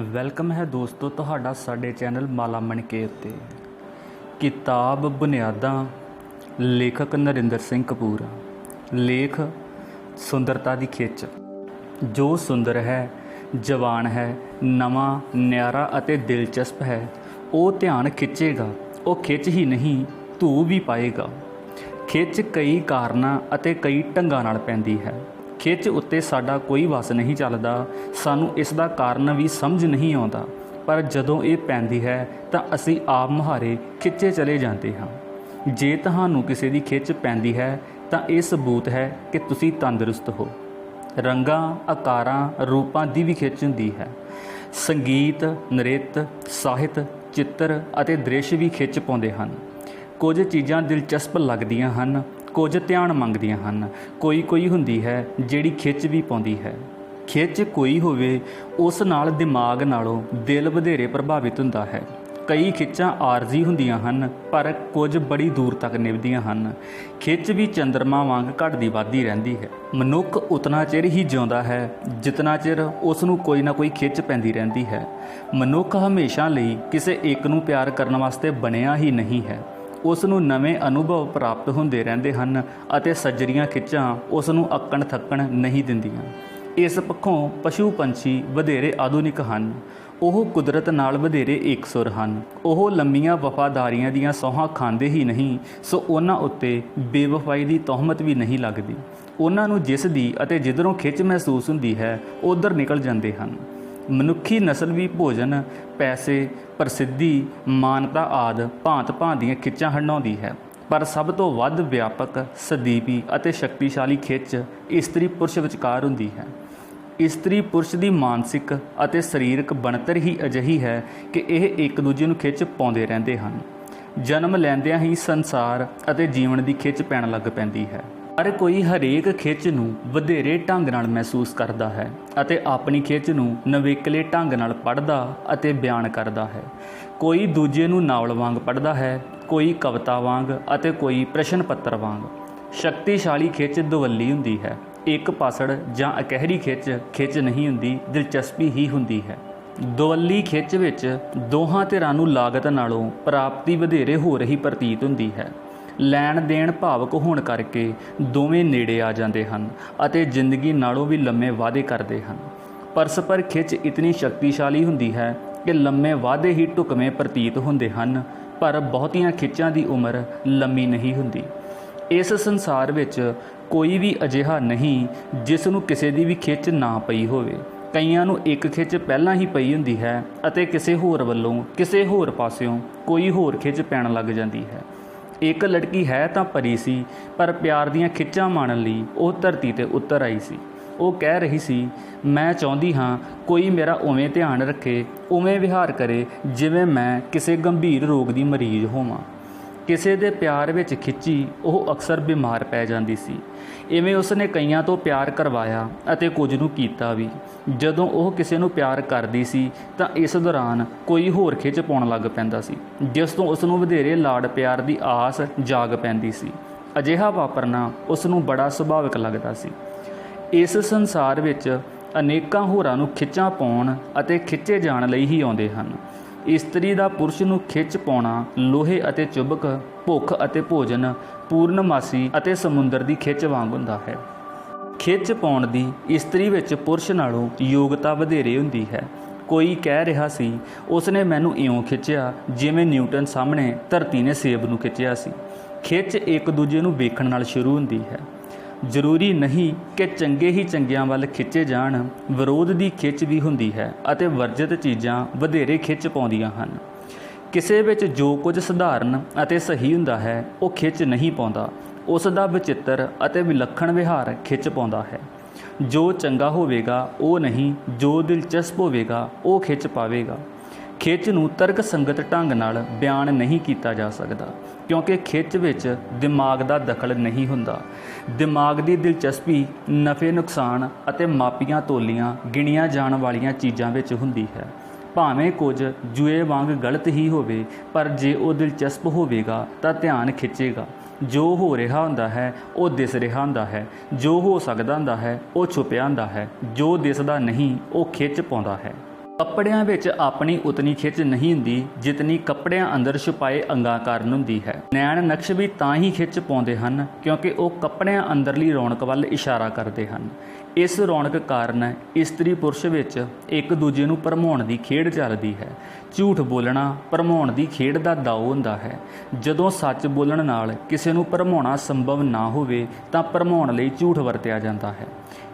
Welcome ਹੈ ਦੋਸਤੋ ਤੁਹਾਡਾ ਸਾਡੇ ਚੈਨਲ ਮਾਲਾ ਮਣਕੇ ਉੱਤੇ। ਕਿਤਾਬ ਬੁਨਿਆਦਾਂ, ਲੇਖਕ ਨਰਿੰਦਰ ਸਿੰਘ ਕਪੂਰ। ਲੇਖ ਸੁੰਦਰਤਾ ਦੀ ਖਿੱਚ। ਜੋ ਸੁੰਦਰ ਹੈ, ਜਵਾਨ ਹੈ, ਨਵਾਂ, ਨਿਆਰਾ ਅਤੇ ਦਿਲਚਸਪ ਹੈ, ਉਹ ਧਿਆਨ ਖਿੱਚੇਗਾ, ਉਹ ਖਿੱਚ ਹੀ ਨਹੀਂ, ਧੂ ਵੀ ਪਾਏਗਾ। ਖਿੱਚ ਕਈ ਕਾਰਨਾਂ ਅਤੇ ਕਈ ਢੰਗਾਂ ਨਾਲ ਪੈਂਦੀ ਹੈ। ਖਿੱਚ ਉੱਤੇ ਸਾਡਾ ਕੋਈ ਵਸ ਨਹੀਂ ਚੱਲਦਾ। ਸਾਨੂੰ ਇਸ ਦਾ ਕਾਰਨ ਵੀ ਸਮਝ ਨਹੀਂ ਆਉਂਦਾ। ਪਰ ਜਦੋਂ ਇਹ ਪੈਂਦੀ ਹੈ, ਤਾਂ ਅਸੀਂ ਆਪ ਮੁਹਾਰੇ ਖਿੱਚੇ ਚਲੇ ਜਾਂਦੇ ਹਾਂ। ਜੇ ਤੁਹਾਨੂੰ ਕਿਸੇ ਦੀ ਖਿੱਚ ਪੈਂਦੀ ਹੈ, ਤਾਂ ਇਹ ਸਬੂਤ ਹੈ ਕਿ ਤੁਸੀਂ ਤੰਦਰੁਸਤ ਹੋ। ਰੰਗਾਂ, ਆਕਾਰਾਂ, ਰੂਪਾਂ ਦੀ ਵੀ ਖਿੱਚ ਹੁੰਦੀ ਹੈ। ਸੰਗੀਤ, ਨ੍ਰਿਤ, ਸਾਹਿਤ, ਚਿੱਤਰ ਅਤੇ ਦ੍ਰਿਸ਼ ਵੀ ਖਿੱਚ ਪਾਉਂਦੇ ਹਨ। ਕੁਝ ਚੀਜ਼ਾਂ ਦਿਲਚਸਪ ਲੱਗਦੀਆਂ ਹਨ ਕੁਝ ਧਿਆਨ ਮੰਗਦੀਆਂ ਹਨ। ਕੋਈ ਕੋਈ ਹੁੰਦੀ ਹੈ ਜਿਹੜੀ ਖਿੱਚ ਵੀ ਪਾਉਂਦੀ ਹੈ। ਖਿੱਚ ਕੋਈ ਹੋਵੇ, ਉਸ ਨਾਲ ਦਿਮਾਗ ਨਾਲੋਂ ਦਿਲ ਵਧੇਰੇ ਪ੍ਰਭਾਵਿਤ ਹੁੰਦਾ ਹੈ। ਕਈ ਖਿੱਚਾਂ ਆਰਜ਼ੀ ਹੁੰਦੀਆਂ ਹਨ, ਪਰ ਕੁਝ ਬੜੀ ਦੂਰ ਤੱਕ ਨਿਭਦੀਆਂ ਹਨ। ਖਿੱਚ ਵੀ ਚੰਦਰਮਾ ਵਾਂਗ ਘਟਦੀ ਵੱਧਦੀ ਰਹਿੰਦੀ ਹੈ। ਮਨੁੱਖ ਉਤਨਾ ਚਿਰ ਹੀ ਜਿਉਂਦਾ ਹੈ, ਜਿਤਨਾ ਚਿਰ ਉਸ ਨੂੰ ਕੋਈ ਨਾ ਕੋਈ ਖਿੱਚ ਪੈਂਦੀ ਰਹਿੰਦੀ ਹੈ। ਮਨੁੱਖ ਹਮੇਸ਼ਾ ਲਈ ਕਿਸੇ ਇੱਕ ਨੂੰ ਪਿਆਰ ਕਰਨ ਵਾਸਤੇ ਬਣਿਆ ਹੀ ਨਹੀਂ ਹੈ। ਉਸ ਨੂੰ ਨਵੇਂ ਅਨੁਭਵ ਪ੍ਰਾਪਤ ਹੁੰਦੇ ਰਹਿੰਦੇ ਹਨ ਅਤੇ ਸੱਜਰੀਆਂ ਖਿੱਚਾਂ ਉਸ ਨੂੰ ਅੱਕਣ ਥੱਕਣ ਨਹੀਂ ਦਿੰਦੀਆਂ। ਇਸ ਪੱਖੋਂ ਪਸ਼ੂ ਪੰਛੀ ਵਧੇਰੇ ਆਧੁਨਿਕ ਹਨ। ਉਹ ਕੁਦਰਤ ਨਾਲ ਵਧੇਰੇ ਇਕਸੁਰ ਹਨ। ਉਹ ਲੰਮੀਆਂ ਵਫਾਦਾਰੀਆਂ ਦੀਆਂ ਸੌਹਾਂ ਖਾਂਦੇ ਹੀ ਨਹੀਂ, ਸੋ ਉਹਨਾਂ ਉੱਤੇ ਬੇਵਫਾਈ ਦੀ ਤੌਹਮਤ ਵੀ ਨਹੀਂ ਲੱਗਦੀ। ਉਹਨਾਂ ਨੂੰ ਜਿਸ ਦੀ ਅਤੇ ਜਿੱਧਰੋਂ ਖਿੱਚ ਮਹਿਸੂਸ ਹੁੰਦੀ ਹੈ, ਉਧਰ ਨਿਕਲ ਜਾਂਦੇ ਹਨ। ਮਨੁੱਖੀ ਨਸਲ ਵੀ ਭੋਜਨ, ਪੈਸੇ ਪ੍ਰਸਿੱਧੀ ਮਾਨਤਾ ਆਦ ਭਾਂਤ-ਭਾਂਤ ਦੀਆਂ ਖਿੱਚਾਂ ਹੰਡਾਉਂਦੀ ਹੈ। ਪਰ ਸਭ ਤੋਂ ਵੱਧ ਵਿਆਪਕ ਸਦੀਪੀ ਅਤੇ ਸ਼ਕਤੀਸ਼ਾਲੀ ਖਿੱਚ ਇਸਤਰੀ ਪੁਰਸ਼ ਵਿਚਕਾਰ ਹੁੰਦੀ ਹੈ। ਇਸਤਰੀ ਪੁਰਸ਼ ਦੀ ਮਾਨਸਿਕ ਅਤੇ ਸਰੀਰਕ ਬਣਤਰ ਹੀ ਅਜਿਹੀ ਹੈ ਕਿ ਇਹ ਇੱਕ ਦੂਜੇ ਨੂੰ ਖਿੱਚ ਪਾਉਂਦੇ ਰਹਿੰਦੇ ਹਨ। ਜਨਮ ਲੈਂਦਿਆਂ ਹੀ ਸੰਸਾਰ ਅਤੇ ਜੀਵਨ ਦੀ ਖਿੱਚ ਪੈਣ ਲੱਗ ਪੈਂਦੀ ਹੈ। ਹਰ ਕੋਈ ਹਰੇਕ ਖਿੱਚ ਨੂੰ ਵਧੇਰੇ ਢੰਗ ਨਾਲ ਮਹਿਸੂਸ ਕਰਦਾ ਹੈ ਅਤੇ ਆਪਣੀ ਖਿੱਚ ਨੂੰ ਨਵੇਕਲੇ ਢੰਗ ਨਾਲ ਪੜ੍ਹਦਾ ਅਤੇ ਬਿਆਨ ਕਰਦਾ ਹੈ। ਕੋਈ ਦੂਜੇ ਨੂੰ ਨਾਵਲ ਵਾਂਗ ਪੜ੍ਹਦਾ ਹੈ, ਕੋਈ ਕਵਿਤਾ ਵਾਂਗ ਅਤੇ ਕੋਈ ਪ੍ਰਸ਼ਨ ਪੱਤਰ ਵਾਂਗ। ਸ਼ਕਤੀਸ਼ਾਲੀ ਖਿੱਚ ਦੁਵੱਲੀ ਹੁੰਦੀ ਹੈ। ਇੱਕ ਪਾਸੜ ਜਾਂ ਅਕਹਿਰੀ ਖਿੱਚ ਖਿੱਚ ਨਹੀਂ ਹੁੰਦੀ, ਦਿਲਚਸਪੀ ਹੀ ਹੁੰਦੀ ਹੈ। ਦੁਵੱਲੀ ਖਿੱਚ ਵਿੱਚ ਦੋਹਾਂ ਧਿਰਾਂ ਨੂੰ ਲਾਗਤ ਨਾਲੋਂ ਪ੍ਰਾਪਤੀ ਵਧੇਰੇ ਹੋ ਰਹੀ ਪ੍ਰਤੀਤ ਹੁੰਦੀ ਹੈ। ਲੈਣ ਦੇਣ ਭਾਵਕ ਹੋਣ ਕਰਕੇ ਦੋਵੇਂ ਨੇੜੇ ਆ ਜਾਂਦੇ ਹਨ ਅਤੇ ਜ਼ਿੰਦਗੀ ਨਾਲੋਂ ਵੀ ਲੰਮੇ ਵਾਅਦੇ ਕਰਦੇ ਹਨ। ਪਰਸਪਰ ਖਿੱਚ ਇਤਨੀ ਸ਼ਕਤੀਸ਼ਾਲੀ ਹੁੰਦੀ ਹੈ ਕਿ ਲੰਮੇ ਵਾਅਦੇ ਹੀ ਢੁਕਵੇਂ ਪ੍ਰਤੀਤ ਹੁੰਦੇ ਹਨ, ਪਰ ਬਹੁਤੀਆਂ ਖਿੱਚਾਂ ਦੀ ਉਮਰ ਲੰਮੀ ਨਹੀਂ ਹੁੰਦੀ। ਇਸ ਸੰਸਾਰ ਵਿੱਚ ਕੋਈ ਵੀ ਅਜਿਹਾ ਨਹੀਂ ਜਿਸ ਨੂੰ ਕਿਸੇ ਦੀ ਵੀ ਖਿੱਚ ਨਾ ਪਈ ਹੋਵੇ। ਕਈਆਂ ਨੂੰ ਇੱਕ ਖਿੱਚ ਪਹਿਲਾਂ ਹੀ ਪਈ ਹੁੰਦੀ ਹੈ ਅਤੇ ਕਿਸੇ ਹੋਰ ਵੱਲੋਂ ਕਿਸੇ ਹੋਰ ਪਾਸਿਓਂ ਕੋਈ ਹੋਰ ਖਿੱਚ ਪੈਣ ਲੱਗ ਜਾਂਦੀ ਹੈ। ਇੱਕ ਲੜਕੀ ਹੈ ਤਾਂ ਪਰੀ ਸੀ, ਪਰ ਪਿਆਰ ਦੀਆਂ ਖਿੱਚਾਂ ਮਾਣਨ ਲਈ ਉਹ ਧਰਤੀ ਤੇ ਉਤਰ ਆਈ ਸੀ। ਉਹ ਕਹਿ ਰਹੀ ਸੀ, ਮੈਂ ਚਾਹੁੰਦੀ ਹਾਂ ਕੋਈ ਮੇਰਾ ਉਵੇਂ ਧਿਆਨ ਰੱਖੇ, ਉਵੇਂ ਵਿਹਾਰ ਕਰੇ ਜਿਵੇਂ ਮੈਂ ਕਿਸੇ ਗੰਭੀਰ ਰੋਗ ਦੀ ਮਰੀਜ਼ ਹੋਵਾਂ। ਕਿਸੇ ਦੇ ਪਿਆਰ ਵਿੱਚ ਖਿੱਚੀ, ਉਹ ਅਕਸਰ ਬਿਮਾਰ ਪੈ ਜਾਂਦੀ ਸੀ। ਇਵੇਂ ਉਸਨੇ ਕਈਆਂ ਤੋਂ ਪਿਆਰ ਕਰਵਾਇਆ ਅਤੇ ਕੁਝ ਨੂੰ ਕੀਤਾ ਵੀ। ਜਦੋਂ ਉਹ ਕਿਸੇ ਨੂੰ ਪਿਆਰ ਕਰਦੀ ਸੀ, ਤਾਂ ਇਸ ਦੌਰਾਨ ਕੋਈ ਹੋਰ ਖਿੱਚ ਪਾਉਣ ਲੱਗ ਪੈਂਦਾ ਸੀ, ਜਿਸ ਤੋਂ ਉਸ ਨੂੰ ਵਧੇਰੇ ਲਾਡ ਪਿਆਰ ਦੀ ਆਸ ਜਾਗ ਪੈਂਦੀ ਸੀ। ਅਜਿਹਾ ਵਾਪਰਨਾ ਉਸ ਨੂੰ ਬੜਾ ਸੁਭਾਵਿਕ ਲੱਗਦਾ ਸੀ। ਇਸ ਸੰਸਾਰ ਵਿੱਚ ਅਨੇਕਾਂ ਹੋਰਾਂ ਨੂੰ ਖਿੱਚਾਂ ਪਾਉਣ ਅਤੇ ਖਿੱਚੇ ਜਾਣ ਲਈ ਹੀ ਆਉਂਦੇ ਹਨ। ਇਸਤਰੀ ਦਾ ਪੁਰਸ਼ ਨੂੰ ਖਿੱਚ ਪਾਉਣਾ, ਲੋਹੇ ਅਤੇ ਚੁੰਬਕ, ਭੁੱਖ ਅਤੇ ਭੋਜਨ, ਪੂਰਨਮਾਸੀ ਅਤੇ ਸਮੁੰਦਰ ਦੀ ਖਿੱਚ ਵਾਂਗ ਹੁੰਦਾ ਹੈ। ਖਿੱਚ ਪਾਉਣ ਦੀ ਇਸਤਰੀ ਵਿੱਚ ਪੁਰਸ਼ ਨਾਲੋਂ ਯੋਗਤਾ ਵਧੇਰੇ ਹੁੰਦੀ ਹੈ। ਕੋਈ ਕਹਿ ਰਿਹਾ ਸੀ, ਉਸਨੇ ਮੈਨੂੰ ਇਉਂ ਖਿੱਚਿਆ ਜਿਵੇਂ ਨਿਊਟਨ ਸਾਹਮਣੇ ਧਰਤੀ ਨੇ ਸੇਬ ਨੂੰ ਖਿੱਚਿਆ ਸੀ। ਖਿੱਚ ਇੱਕ ਦੂਜੇ ਨੂੰ ਵੇਖਣ ਨਾਲ ਸ਼ੁਰੂ ਹੁੰਦੀ ਹੈ। ਜ਼ਰੂਰੀ ਨਹੀਂ ਕਿ ਚੰਗੇ ਹੀ ਚੰਗਿਆਂ ਵੱਲ ਖਿੱਚੇ ਜਾਣ। ਵਿਰੋਧ ਦੀ ਖਿੱਚ ਵੀ ਹੁੰਦੀ ਹੈ ਅਤੇ ਵਰਜਿਤ ਚੀਜ਼ਾਂ ਵਧੇਰੇ ਖਿੱਚ ਪਾਉਂਦੀਆਂ ਹਨ। ਕਿਸੇ ਵਿੱਚ ਜੋ ਕੁਝ ਸਧਾਰਨ ਅਤੇ ਸਹੀ ਹੁੰਦਾ ਹੈ, ਉਹ ਖਿੱਚ ਨਹੀਂ ਪਾਉਂਦਾ। ਉਸ ਦਾ ਵਿਚਿੱਤਰ ਅਤੇ ਵਿਲੱਖਣ ਵਿਹਾਰ ਖਿੱਚ ਪਾਉਂਦਾ ਹੈ। ਜੋ ਚੰਗਾ ਹੋਵੇਗਾ, ਉਹ ਨਹੀਂ। ਜੋ ਦਿਲਚਸਪ ਹੋਵੇਗਾ, ਉਹ ਖਿੱਚ ਪਾਵੇਗਾ। ਖਿੱਚ ਨੂੰ ਤਰਕ ਸੰਗਤ ਢੰਗ ਨਾਲ ਬਿਆਨ ਨਹੀਂ ਕੀਤਾ ਜਾ ਸਕਦਾ, ਕਿਉਂਕਿ ਖਿੱਚ ਵਿੱਚ ਦਿਮਾਗ ਦਾ ਦਖਲ ਨਹੀਂ ਹੁੰਦਾ। ਦਿਮਾਗ ਦੀ ਦਿਲਚਸਪੀ, ਨਫੇ ਨੁਕਸਾਨ ਅਤੇ ਮਾਪੀਆਂ ਤੋਲੀਆਂ ਗਿਣੀਆਂ ਜਾਣ ਵਾਲੀਆਂ ਚੀਜ਼ਾਂ ਵਿੱਚ ਹੁੰਦੀ ਹੈ। ਭਾਵੇਂ ਕੁਝ ਜੂਏ ਵਾਂਗ ਗਲਤ ਹੀ ਹੋਵੇ, ਪਰ ਜੇ ਉਹ ਦਿਲਚਸਪ ਹੋਵੇਗਾ ਤਾਂ ਧਿਆਨ ਖਿੱਚੇਗਾ। ਜੋ ਹੋ ਰਿਹਾ ਹੁੰਦਾ ਹੈ, ਉਹ ਦਿਸ ਰਿਹਾ ਹੁੰਦਾ ਹੈ। ਜੋ ਹੋ ਸਕਦਾ ਹੁੰਦਾ ਹੈ, ਉਹ ਛੁਪਿਆ ਹੁੰਦਾ ਹੈ। ਜੋ ਦਿਸਦਾ ਨਹੀਂ, ਉਹ ਖਿੱਚ ਪਾਉਂਦਾ ਹੈ। ਕੱਪੜਿਆਂ ਵਿੱਚ ਆਪਣੀ ਉਤਨੀ ਖਿੱਚ ਨਹੀਂ ਹੁੰਦੀ ਜਿਤਨੀ ਕੱਪੜਿਆਂ ਅੰਦਰ ਛੁਪਾਏ ਅੰਗਾਂ ਕਾਰਨ ਹੁੰਦੀ ਹੈ। ਨੈਣ ਨਕਸ਼ ਵੀ ਤਾਂ ਹੀ ਖਿੱਚ ਪਾਉਂਦੇ ਹਨ ਕਿਉਂਕਿ ਉਹ ਕੱਪੜਿਆਂ ਅੰਦਰਲੀ ਰੌਣਕ ਵੱਲ ਇਸ਼ਾਰਾ ਕਰਦੇ ਹਨ। ਇਸ ਰੌਣਕ ਕਾਰਨ ਇਸਤਰੀ ਪੁਰਸ਼ ਵਿੱਚ ਇੱਕ ਦੂਜੇ ਨੂੰ ਭਰਮਾਉਣ ਦੀ ਖੇਡ ਚੱਲਦੀ ਹੈ। ਝੂਠ ਬੋਲਣਾ ਭਰਮਾਉਣ ਦੀ ਖੇਡ ਦਾ ਦਾਅ ਹੁੰਦਾ ਹੈ। ਜਦੋਂ ਸੱਚ ਬੋਲਣ ਨਾਲ ਕਿਸੇ ਨੂੰ ਭਰਮਾਉਣਾ ਸੰਭਵ ਨਾ ਹੋਵੇ ਤਾਂ ਭਰਮਾਉਣ ਲਈ ਝੂਠ ਵਰਤਿਆ ਜਾਂਦਾ ਹੈ।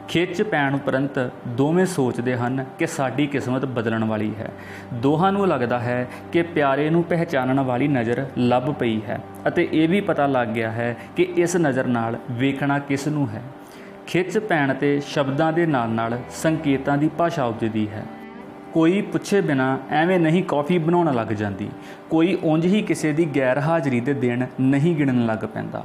ਖਿੱਚ ਪੈਣ ਉਪਰੰਤ ਦੋਵੇਂ ਸੋਚਦੇ ਹਨ ਕਿ ਸਾਡੀ ਕਿਸਮਤ ਬਦਲਣ ਵਾਲੀ ਹੈ। ਦੋਹਾਂ ਨੂੰ ਲੱਗਦਾ ਹੈ ਕਿ ਪਿਆਰੇ ਨੂੰ ਪਹਿਚਾਨਣ ਵਾਲੀ ਨਜ਼ਰ ਲੱਭ ਪਈ ਹੈ ਅਤੇ ਇਹ ਵੀ ਪਤਾ ਲੱਗ ਗਿਆ ਹੈ ਕਿ ਇਸ ਨਜ਼ਰ ਨਾਲ ਵੇਖਣਾ ਕਿਸ ਨੂੰ ਹੈ। ਖਿੱਚ ਪੈਣ ਤੇ ਸ਼ਬਦਾਂ ਦੇ ਨਾਲ ਨਾਲ ਸੰਕੇਤਾਂ ਦੀ ਭਾਸ਼ਾ ਉਪਜਦੀ ਹੈ। ਕੋਈ ਪੁੱਛੇ ਬਿਨਾ ਐਵੇਂ ਨਹੀਂ ਕਾਫੀ ਬਣਾਉਣ ਲੱਗ ਜਾਂਦੀ। ਕੋਈ ਉਂਝ ਹੀ ਕਿਸੇ ਦੀ ਗੈਰ ਹਾਜ਼ਰੀ ਦੇ ਦਿਨ ਨਹੀਂ ਗਿਣਨ ਲੱਗ ਪੈਂਦਾ।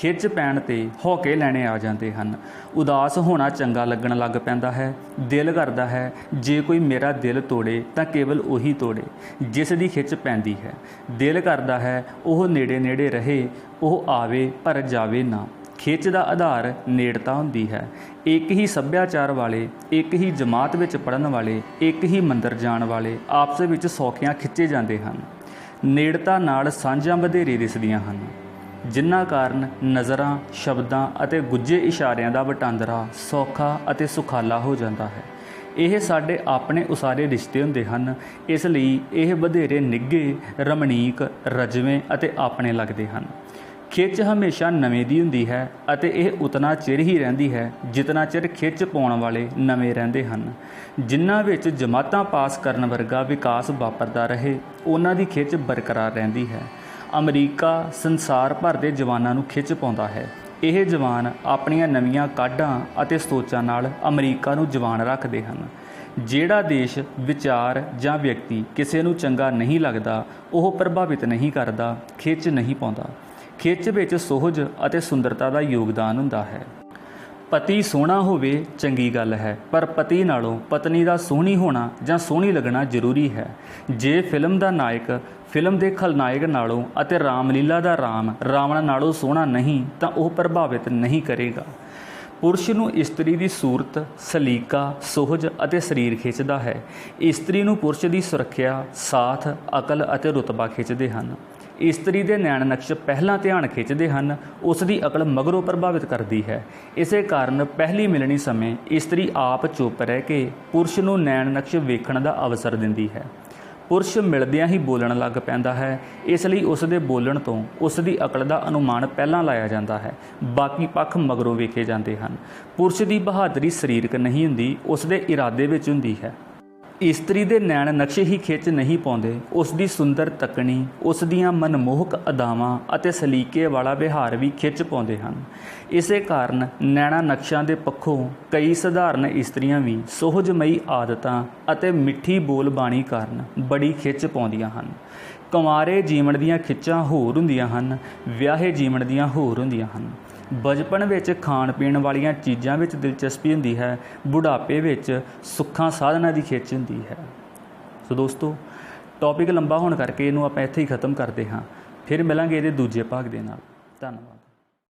ਖਿੱਚ ਪੈਣ ਤੇ ਹੌਕੇ ਲੈਣੇ ਆ ਜਾਂਦੇ ਹਨ। ਉਦਾਸ ਹੋਣਾ ਚੰਗਾ ਲੱਗਣ ਲੱਗ ਪੈਂਦਾ ਹੈ, ਦਿਲ ਕਰਦਾ ਹੈ, ਜੇ ਕੋਈ ਮੇਰਾ ਦਿਲ ਤੋੜੇ ਤਾਂ ਕੇਵਲ ਉਹੀ ਤੋੜੇ, ਜਿਸ ਦੀ ਖਿੱਚ ਪੈਂਦੀ ਹੈ। ਦਿਲ ਕਰਦਾ ਹੈ, ਉਹ ਨੇੜੇ ਨੇੜੇ ਰਹੇ, ਉਹ ਆਵੇ ਪਰ ਜਾਵੇ ਨਾ। ਖਿੱਚ ਦਾ ਆਧਾਰ ਨੇੜਤਾ ਹੁੰਦੀ ਹੈ। ਇੱਕ ਹੀ ਸੱਭਿਆਚਾਰ ਵਾਲੇ, ਇੱਕ ਹੀ ਜਮਾਤ ਵਿੱਚ ਪੜਨ ਵਾਲੇ, ਇੱਕ ਹੀ ਮੰਦਰ ਜਾਣ ਵਾਲੇ ਆਪਸ ਵਿੱਚ ਸੌਖਿਆਂ ਖਿੱਚੇ ਜਾਂਦੇ ਹਨ। ਨੇੜਤਾ ਨਾਲ ਸਾਂਝਾਂ ਵਧੇਰੇ ਦਿਸਦੀਆਂ ਹਨ। ਜਿਨ੍ਹਾਂ ਕਾਰਨ ਨਜ਼ਰਾਂ, ਸ਼ਬਦਾਂ ਅਤੇ ਗੁੱਜੇ ਇਸ਼ਾਰਿਆਂ ਦਾ ਵਟਾਂਦਰਾ ਸੌਖਾ ਅਤੇ ਸੁਖਾਲਾ ਹੋ ਜਾਂਦਾ ਹੈ। ਇਹ ਸਾਡੇ ਆਪਣੇ ਉਸਾਰੇ ਰਿਸ਼ਤੇ ਹੁੰਦੇ ਹਨ। ਇਸ ਲਈ ਇਹ ਵਧੇਰੇ ਨਿੱਘੇ, ਰਮਣੀਕ, ਰਜਵੇਂ ਅਤੇ ਆਪਣੇ ਲੱਗਦੇ ਹਨ। ਖਿੱਚ ਹਮੇਸ਼ਾ ਨਵੇਂ ਦੀ ਹੁੰਦੀ ਹੈ ਅਤੇ ਇਹ ਉਤਨਾ ਚਿਰ ਹੀ ਰਹਿੰਦੀ ਹੈ ਜਿਤਨਾ ਚਿਰ ਖਿੱਚ ਪਾਉਣ ਵਾਲੇ ਨਵੇਂ ਰਹਿੰਦੇ ਹਨ। ਜਿਨ੍ਹਾਂ ਵਿੱਚ ਜਮਾਤਾਂ ਪਾਸ ਕਰਨ ਵਰਗਾ ਵਿਕਾਸ ਵਾਪਰਦਾ ਰਹੇ, ਉਹਨਾਂ ਦੀ ਖਿੱਚ ਬਰਕਰਾਰ ਰਹਿੰਦੀ ਹੈ। ਅਮਰੀਕਾ ਸੰਸਾਰ ਭਰ ਦੇ ਜਵਾਨਾਂ ਨੂੰ ਖਿੱਚ ਪਾਉਂਦਾ ਹੈ। ਇਹ ਜਵਾਨ ਆਪਣੀਆਂ ਨਵੀਆਂ ਕਾਢਾਂ ਅਤੇ ਸੋਚਾਂ ਨਾਲ ਅਮਰੀਕਾ ਨੂੰ ਜਵਾਨ ਰੱਖਦੇ ਹਨ। ਜਿਹੜਾ ਦੇਸ਼ ਵਿਚਾਰ ਜਾਂ ਵਿਅਕਤੀ ਕਿਸੇ ਨੂੰ ਚੰਗਾ ਨਹੀਂ ਲੱਗਦਾ, ਉਹ ਪ੍ਰਭਾਵਿਤ ਨਹੀਂ ਕਰਦਾ, ਖਿੱਚ ਨਹੀਂ ਪਾਉਂਦਾ। ਖਿੱਚ ਵਿੱਚ ਸੁਹਜ ਅਤੇ ਸੁੰਦਰਤਾ ਦਾ ਯੋਗਦਾਨ ਹੁੰਦਾ ਹੈ। ਪਤੀ ਸੋਹਣਾ ਹੋਵੇ ਚੰਗੀ ਗੱਲ ਹੈ, ਪਰ ਪਤੀ ਨਾਲੋਂ ਪਤਨੀ ਦਾ ਸੋਹਣੀ ਹੋਣਾ ਜਾਂ ਸੋਹਣੀ ਲੱਗਣਾ ਜ਼ਰੂਰੀ ਹੈ। ਜੇ ਫਿਲਮ ਦਾ ਨਾਇਕ ਫਿਲਮ ਦੇ ਖਲਨਾਇਕ ਨਾਲੋਂ ਅਤੇ ਰਾਮਲੀਲਾ ਦਾ ਰਾਮ, ਰਾਵਣ ਨਾਲੋਂ ਸੋਹਣਾ ਨਹੀਂ ਤਾਂ ਉਹ ਪ੍ਰਭਾਵਿਤ ਨਹੀਂ ਕਰੇਗਾ। ਪੁਰਸ਼ ਨੂੰ ਇਸਤਰੀ ਦੀ ਸੂਰਤ, ਸਲੀਕਾ ਸੋਹਜ ਅਤੇ ਸਰੀਰ ਖਿੱਚਦਾ ਹੈ। ਇਸਤਰੀ ਨੂੰ ਪੁਰਸ਼ ਦੀ ਸੁਰੱਖਿਆ, ਸਾਥ, ਅਕਲ ਅਤੇ ਰੁਤਬਾ ਖਿੱਚਦੇ ਹਨ। ਇਸਤਰੀ ਦੇ ਨੈਣ ਨਕਸ਼ ਪਹਿਲਾਂ ਧਿਆਨ ਖਿੱਚਦੇ ਹਨ, ਉਸ ਦੀ ਅਕਲ ਮਗਰੋਂ ਪ੍ਰਭਾਵਿਤ ਕਰਦੀ ਹੈ। ਇਸੇ ਕਾਰਨ ਪਹਿਲੀ ਮਿਲਣੀ ਸਮੇਂ ਇਸਤਰੀ ਆਪ ਚੁੱਪ ਰਹਿ ਕੇ ਪੁਰਸ਼ ਨੂੰ ਨੈਣ ਨਕਸ਼ ਵੇਖਣ ਦਾ ਅਵਸਰ ਦਿੰਦੀ ਹੈ। ਪੁਰਸ਼ ਮਿਲਦਿਆਂ ਹੀ ਬੋਲਣ ਲੱਗ ਪੈਂਦਾ ਹੈ। ਇਸ ਲਈ ਉਸ ਦੇ ਬੋਲਣ ਤੋਂ ਉਸ ਦੀ ਅਕਲ ਦਾ ਅਨੁਮਾਨ ਪਹਿਲਾਂ ਲਾਇਆ ਜਾਂਦਾ ਹੈ। ਬਾਕੀ ਪੱਖ ਮਗਰੋਂ ਵੇਖੇ ਜਾਂਦੇ ਹਨ। ਪੁਰਸ਼ ਦੀ ਬਹਾਦਰੀ ਸਰੀਰਕ ਨਹੀਂ ਹੁੰਦੀ ਉਸ ਦੇ ਇਰਾਦੇ ਵਿੱਚ ਹੁੰਦੀ ਹੈ। ਇਸਤਰੀ ਦੇ ਨੈਣ ਨਕਸ਼ੇ ਹੀ ਖਿੱਚ ਨਹੀਂ ਪਾਉਂਦੇ। ਉਸ ਦੀ ਸੁੰਦਰ ਤਕਣੀ, ਉਸ ਦੀਆਂ ਮਨਮੋਹਕ ਅਦਾਵਾਂ ਅਤੇ ਸਲੀਕੇ ਵਾਲਾ ਵਿਹਾਰ ਵੀ ਖਿੱਚ ਪਾਉਂਦੇ ਹਨ। ਇਸੇ ਕਾਰਨ ਨੈਣਾ ਨਕਸ਼ਾਂ ਦੇ ਪੱਖੋਂ ਕਈ ਸਧਾਰਨ ਇਸਤਰੀਆਂ ਵੀ ਸੋਹਜਮਈ ਆਦਤਾਂ ਅਤੇ ਮਿੱਠੀ ਬੋਲ ਬਾਣੀ ਕਾਰਨ ਬੜੀ ਖਿੱਚ ਪਾਉਂਦੀਆਂ ਹਨ। ਕੁਮਾਰੇ ਜੀਵਨ ਦੀਆਂ ਖਿੱਚਾਂ ਹੋਰ ਹੁੰਦੀਆਂ ਹਨ, ਵਿਆਹੇ ਜੀਵਨ ਦੀਆਂ ਹੋਰ ਹੁੰਦੀਆਂ ਹਨ। ਬਚਪਨ ਵਿੱਚ ਖਾਣ ਪੀਣ ਵਾਲੀਆਂ ਚੀਜ਼ਾਂ ਵਿੱਚ ਦਿਲਚਸਪੀ ਹੁੰਦੀ ਹੈ, ਬੁਢਾਪੇ ਵਿੱਚ ਸੁੱਖਾਂ ਸਾਧਨਾਂ ਦੀ ਖਿੱਚ ਹੁੰਦੀ ਹੈ। ਸੋ ਦੋਸਤੋ ਟੌਪਿਕ ਲੰਬਾ ਹੋਣ ਕਰਕੇ ਇਹਨੂੰ ਆਪਾਂ ਇੱਥੇ ਹੀ ਖਤਮ ਕਰਦੇ ਹਾਂ। ਫਿਰ ਮਿਲਾਂਗੇ ਇਹਦੇ ਦੂਜੇ ਭਾਗ ਦੇ ਨਾਲ। ਧੰਨਵਾਦ।